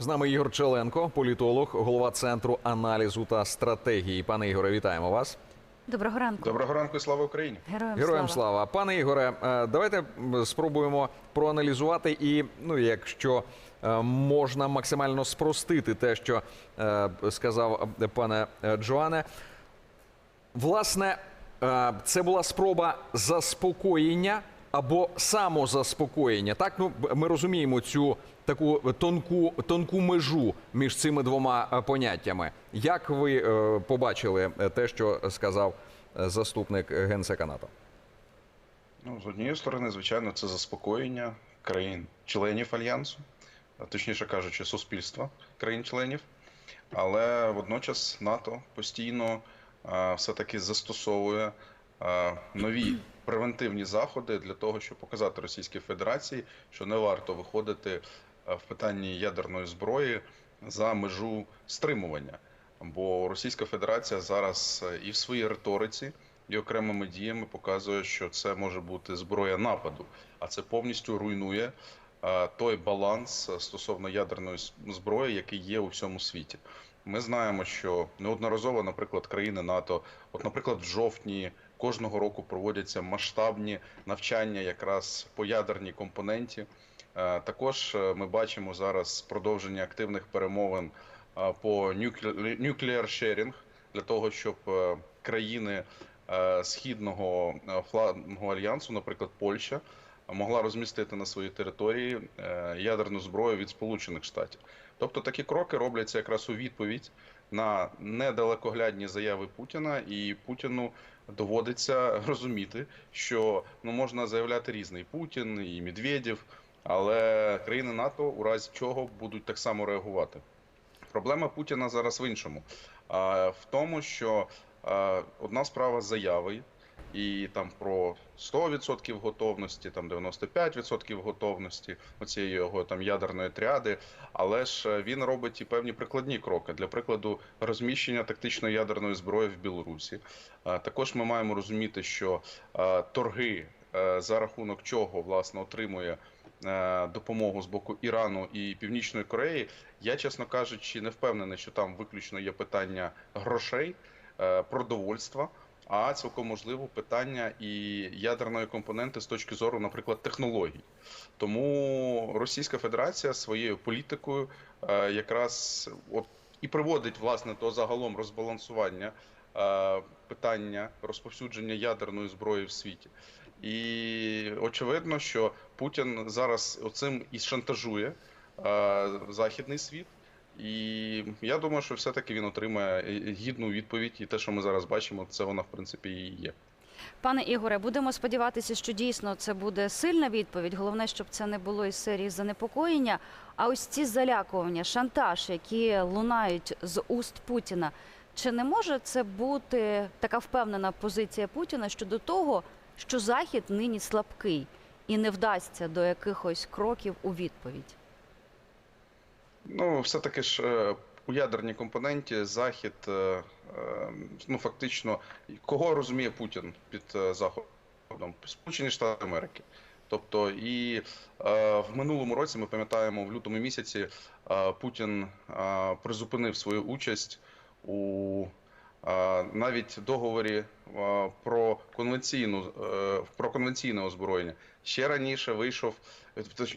З нами Ігор Челенко, політолог, голова центру аналізу та стратегії. Пане Ігоре, вітаємо вас. Доброго ранку. Доброго ранку і слава Україні. Героям, Героям слава. слава. Пане Ігоре, е, давайте спробуємо проаналізувати і, ну, якщо е, можна максимально спростити те, що е, сказав пане Джоане. Власне, це була спроба заспокоєння або самозаспокоєння. Так, ну ми розуміємо цю таку тонку, тонку межу між цими двома е, поняттями. Як ви е, побачили е, те, що сказав заступник генсека НАТО? Ну, з однієї сторони, звичайно, це заспокоєння країн-членів альянсу, точніше кажучи, суспільства країн-членів. Але водночас НАТО постійно все-таки застосовує нові превентивні заходи для того, щоб показати Російській Федерації, що не варто виходити в питанні ядерної зброї за межу стримування. Бо Російська Федерація зараз е, і в своїй риториці, і окремими діями показує, що це може бути зброя нападу, а це повністю руйнує е, той баланс е, стосовно ядерної зброї, який є у всьому світі. Ми знаємо, що неодноразово, наприклад, країни НАТО, от, наприклад, в жовтні кожного року проводяться масштабні навчання якраз по ядерній компоненті. Е, Також е, ми бачимо зараз продовження активних перемовин е, по nuclear sharing для того, щоб країни східного флангу альянсу, наприклад, Польща, могла розмістити на своїй території ядерну зброю від Сполучених Штатів. Тобто такі кроки робляться якраз у відповідь на недалекоглядні заяви Путіна, і Путіну доводиться розуміти, що ну можна заявляти різний Путін і Медведєв, але країни НАТО у разі чого будуть так само реагувати. Проблема Путіна зараз в іншому, а в тому, що одна справа заяви. І там про 100% готовності, там 95% готовності оцієї його там ядерної тріади. Але ж е, він робить і певні прикладні кроки для прикладу розміщення тактичної ядерної зброї в Білорусі. Також ми маємо розуміти, що торги, е, за рахунок чого власне отримує е, допомогу з боку Ірану і Північної Кореї. Я, чесно кажучи, не впевнений, що там виключно є питання грошей, е, продовольства. А цілком можливо питання і ядерної компоненти з точки зору, наприклад, технологій. Тому Російська Федерація своєю політикою е, якраз от і приводить власне до загалом розбалансування е, питання розповсюдження ядерної зброї в світі. І очевидно, що Путін зараз оцим і шантажує е, західний світ. І я думаю, що все-таки він отримає гідну відповідь, і те, що ми зараз бачимо, це вона в принципі і є. Пане Ігоре, будемо сподіватися, що дійсно це буде сильна відповідь. Головне, щоб це не було із серії занепокоєння. А ось ці залякування, шантаж, які лунають з уст Путіна. Чи не може це бути така впевнена позиція Путіна щодо того, що Захід нині слабкий і не вдасться до якихось кроків у відповідь? Ну, все-таки ж е, у ядерній компоненті Захід, е, е, ну фактично, кого розуміє Путін під Заходом? Сполучені Штати Америки. Тобто, і е, в минулому році ми пам'ятаємо, в лютому місяці е, Путін е, призупинив свою участь у навіть договорі про конвенційну е, про конвенційне озброєння. Ще раніше вийшов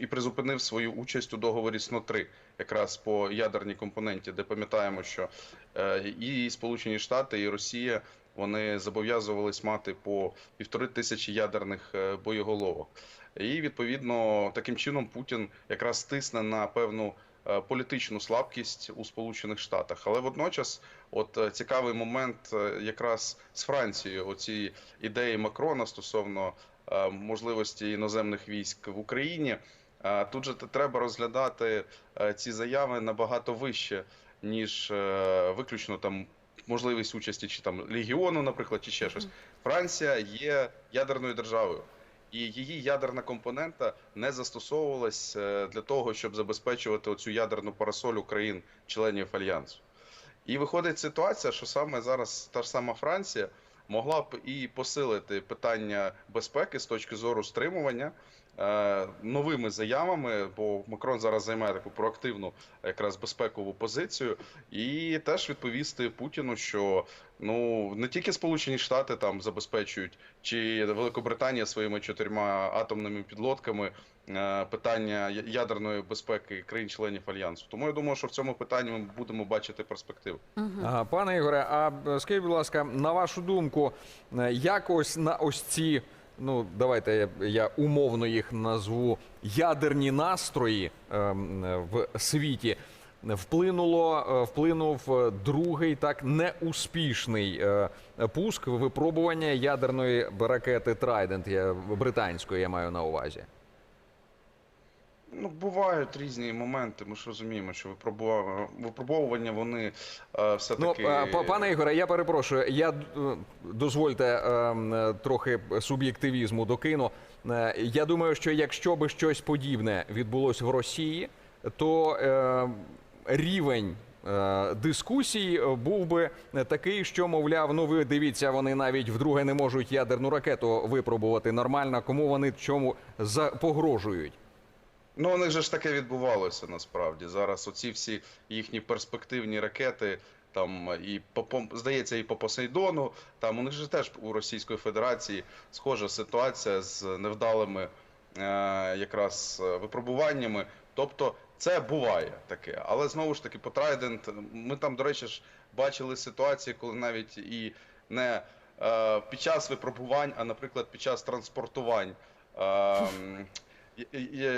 і призупинив свою участь у договорі СНО 3 якраз по ядерній компоненті, де пам'ятаємо, що е, і Сполучені Штати, і Росія вони зобов'язувались мати по півтори тисячі ядерних е, боєголовок. І відповідно таким чином Путін якраз тисне на певну політичну слабкість у Сполучених Штатах. Але водночас, от е, цікавий момент, е, якраз з Францією, оці ідеї Макрона стосовно е, можливості іноземних військ в Україні. Е, Тут же треба розглядати е, ці заяви набагато вище, ніж е, виключно там можливість участі чи там легіону, наприклад, чи ще щось. Франція є ядерною державою, і її ядерна компонента не застосовувалась е, для того, щоб забезпечувати оцю ядерну парасолю країн-членів альянсу. І виходить ситуація, що саме зараз та ж сама Франція могла б і посилити питання безпеки з точки зору стримування, е, новими заявами, бо Макрон зараз займає таку проактивну якраз безпекову позицію, і теж відповісти Путіну, що ну не тільки Сполучені Штати там забезпечують, чи Великобританія своїми чотирма атомними підлодками питання ядерної безпеки країн-членів альянсу. Тому я думаю, що в цьому питанні ми будемо бачити перспективу. Ага, пане Ігоре, а е, скажіть, будь ласка, на вашу думку, е, як ось на ось ці, ну давайте я, я умовно їх назву ядерні настрої е, в світі. Вплинуло, е, вплинув е, другий так неуспішний е, пуск випробування ядерної ракети Трайдент, я британської я маю на увазі. Ну, бувають різні моменти. Ми ж розуміємо, що випробува- випробовування вони е, все Ну, таки. е, па- пане Ігоре, я перепрошую. Я е, дозвольте е, трохи суб'єктивізму докину. Е, Я думаю, що якщо би щось подібне відбулося в Росії, то е, рівень. е, Дискусій е, був би такий, що мовляв, ну ви дивіться, вони навіть вдруге не можуть ядерну ракету випробувати нормально. Кому вони чому погрожують? Ну, у них же ж таке відбувалося насправді. Зараз оці всі їхні перспективні ракети, там і по здається, і по Посейдону. Там у них же теж у Російської Федерації схожа ситуація з невдалими е, якраз е, випробуваннями. Тобто це буває таке. Але знову ж таки, по Трайдент, ми там, до речі, ж бачили ситуації, коли навіть і не е, під час випробувань, а, наприклад, під час транспортувань. е,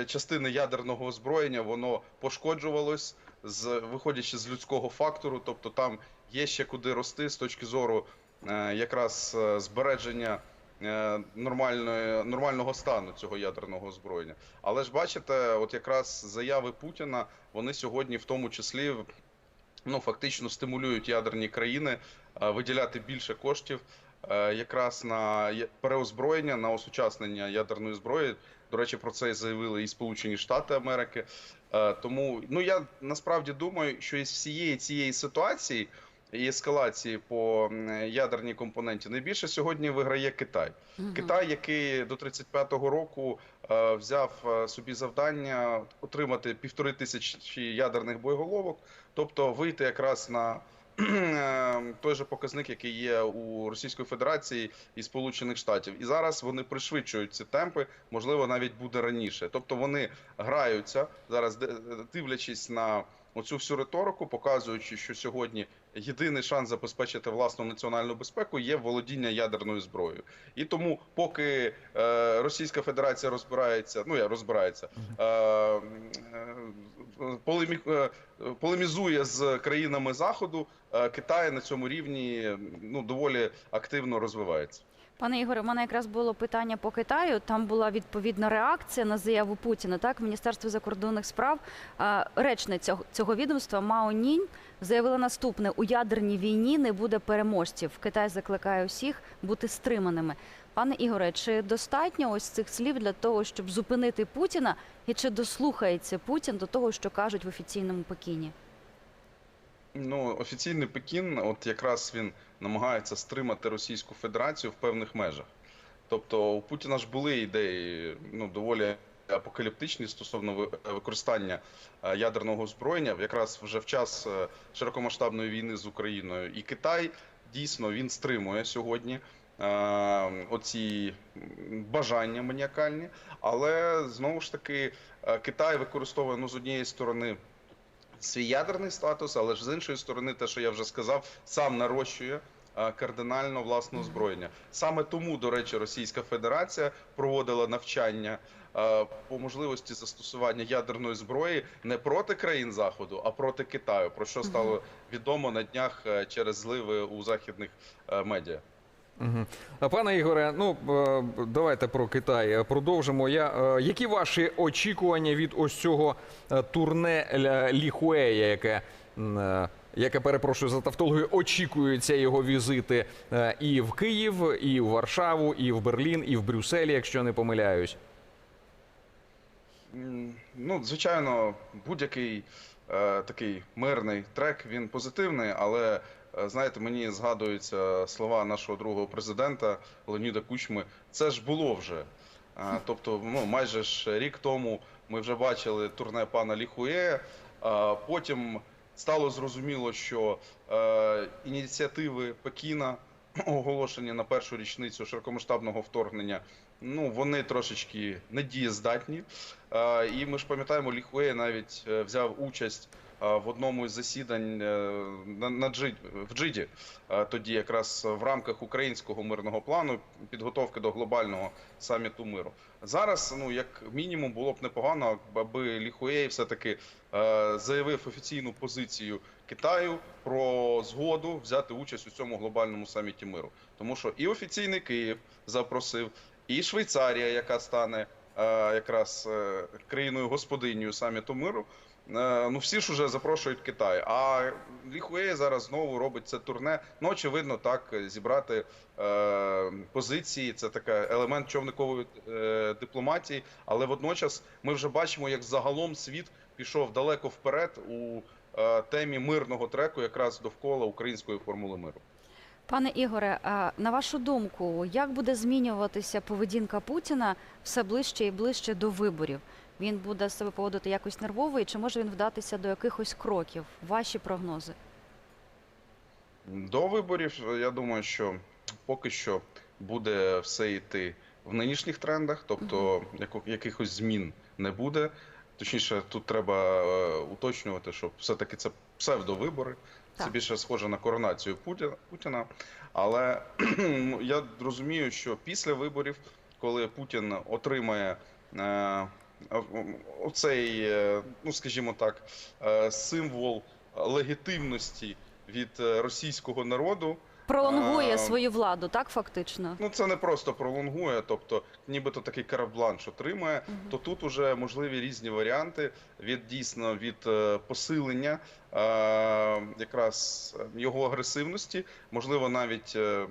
частини ядерного озброєння воно пошкоджувалось з виходячи з людського фактору, тобто там є ще куди рости з точки зору е, якраз е, збереження е, нормальної нормального стану цього ядерного озброєння. Але ж бачите, от якраз заяви Путіна вони сьогодні, в тому числі, ну фактично стимулюють ядерні країни виділяти більше коштів якраз на переозброєння, на осучаснення ядерної зброї. До речі, про це заявили і Сполучені Штати Америки. Е, Тому ну я насправді думаю, що із всієї цієї ситуації і ескалації по ядерній компоненті найбільше сьогодні виграє Китай. Мгм. Китай, який до 35-го року е, взяв е, собі завдання отримати півтори тисячі ядерних боєголовок, тобто вийти якраз на той же показник, який є у Російської Федерації і Сполучених Штатів. І зараз вони пришвидшують ці темпи, можливо, навіть буде раніше. Тобто вони граються зараз, дивлячись на оцю всю риторику, показуючи, що сьогодні єдиний шанс забезпечити власну національну безпеку є володіння ядерною зброєю. І тому, поки е, Російська Федерація розбирається, ну я розбирається, е, е, полемі, е, полемізує з країнами Заходу, е, Китай на цьому рівні ну доволі активно розвивається. Пане Ігоре, у мене якраз було питання по Китаю. Там була відповідна реакція на заяву Путіна. Так, Міністерство закордонних справ речниця цього відомства Мао Нінь заявила наступне: у ядерній війні не буде переможців. Китай закликає усіх бути стриманими. Пане Ігоре, чи достатньо ось цих слів для того, щоб зупинити Путіна, і чи дослухається Путін до того, що кажуть в офіційному Пекіні? Ну, офіційний Пекін, от якраз він намагається стримати Російську Федерацію в певних межах. Тобто у Путіна ж були ідеї ну, доволі апокаліптичні стосовно використання е, ядерного озброєння, якраз вже в час е, широкомасштабної війни з Україною. І Китай дійсно він стримує сьогодні. е, Оці бажання маніакальні, але знову ж таки Китай використовує ну з однієї сторони свій ядерний статус, але ж з іншої сторони, те, що я вже сказав, сам нарощує кардинально власне озброєння. Саме тому, до речі, Російська Федерація проводила навчання по можливості застосування ядерної зброї не проти країн Заходу, а проти Китаю, про що стало відомо на днях е, через зливи у західних е, медіа. Пане Ігоре, ну е, давайте про Китай продовжимо. Я, е, які ваші очікування від ось цього е, турне Ліхуея, яке, яке перепрошую за тавтологію, очікуються його візити і в Київ, і в Варшаву, і в Берлін, і в Брюсселі, якщо не помиляюсь. Ну, звичайно, будь-який е, такий мирний трек він позитивний, але знаєте, мені згадуються слова нашого другого президента Леоніда Кучми. Це ж було вже. Тобто, ну майже ж рік тому ми вже бачили турне пана Ліхує. а Потім стало зрозуміло, що е, ініціативи Пекіна, оголошені на першу річницю широкомасштабного вторгнення, ну вони трошечки недієздатні. Е, і ми ж пам'ятаємо, Ліхує навіть е, взяв участь е, в одному із засідань е, на, Джид, в Джиді, е, тоді якраз в рамках українського мирного плану підготовки до глобального саміту миру. Зараз, ну як мінімум, було б непогано, аби Ліхуєй все-таки е, заявив офіційну позицію Китаю про згоду взяти участь у цьому глобальному саміті миру. Тому що і офіційний Київ запросив, і Швейцарія, яка стане е, якраз е, країною господинею саміту миру. Е, Ну, всі ж уже запрошують Китай. А Ліхує зараз знову робить це турне. Ну, очевидно, так зібрати е, позиції. Це така елемент човникової е, дипломатії. Але водночас ми вже бачимо, як загалом світ пішов далеко вперед у е, темі мирного треку, якраз довкола української формули миру. Пане Ігоре, на вашу думку, як буде змінюватися поведінка Путіна все ближче і ближче до виборів? Він буде себе поводити якось нервово, і чи може він вдатися до якихось кроків? Ваші прогнози? До виборів я думаю, що поки що буде все йти в нинішніх трендах, тобто яко- якихось змін не буде. Точніше, тут треба е, уточнювати, що все-таки це псевдовибори. Це більше схоже на коронацію Путіна. Але я розумію, що після виборів, коли Путін отримає е, оцей, е, ну скажімо так, е, символ легітимності від е, російського народу. Пролонгує А, свою владу, так фактично? Ну це не просто пролонгує, тобто нібито такий карабланш отримає. отримує. Мгм. То тут уже можливі різні варіанти від дійсно від е, посилення е, якраз його агресивності, можливо, навіть е,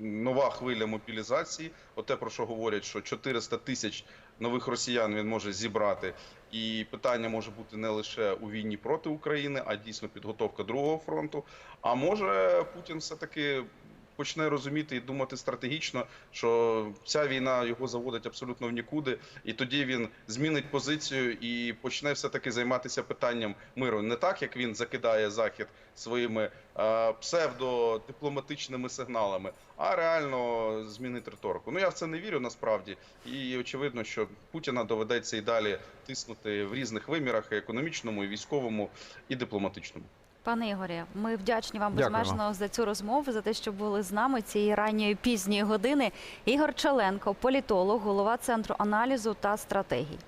нова хвиля мобілізації. Оте про що говорять, що 400 тисяч нових росіян він може зібрати. І питання може бути не лише у війні проти України, а дійсно підготовка другого фронту. А може Путін все таки почне розуміти і думати стратегічно, що ця війна його заводить абсолютно в нікуди, і тоді він змінить позицію і почне все таки займатися питанням миру. Не так, як він закидає захід своїми е, псевдодипломатичними сигналами, а реально змінить риторику. Ну я в це не вірю насправді, і очевидно, що Путіна доведеться і далі тиснути в різних вимірах: і економічному, і військовому, і дипломатичному. Пане Ігорі, ми вдячні вам Дякуємо. безмежно за цю розмову, за те, що були з нами цієї ранньої пізньої години. Ігор Челенко, політолог, голова центру аналізу та стратегій.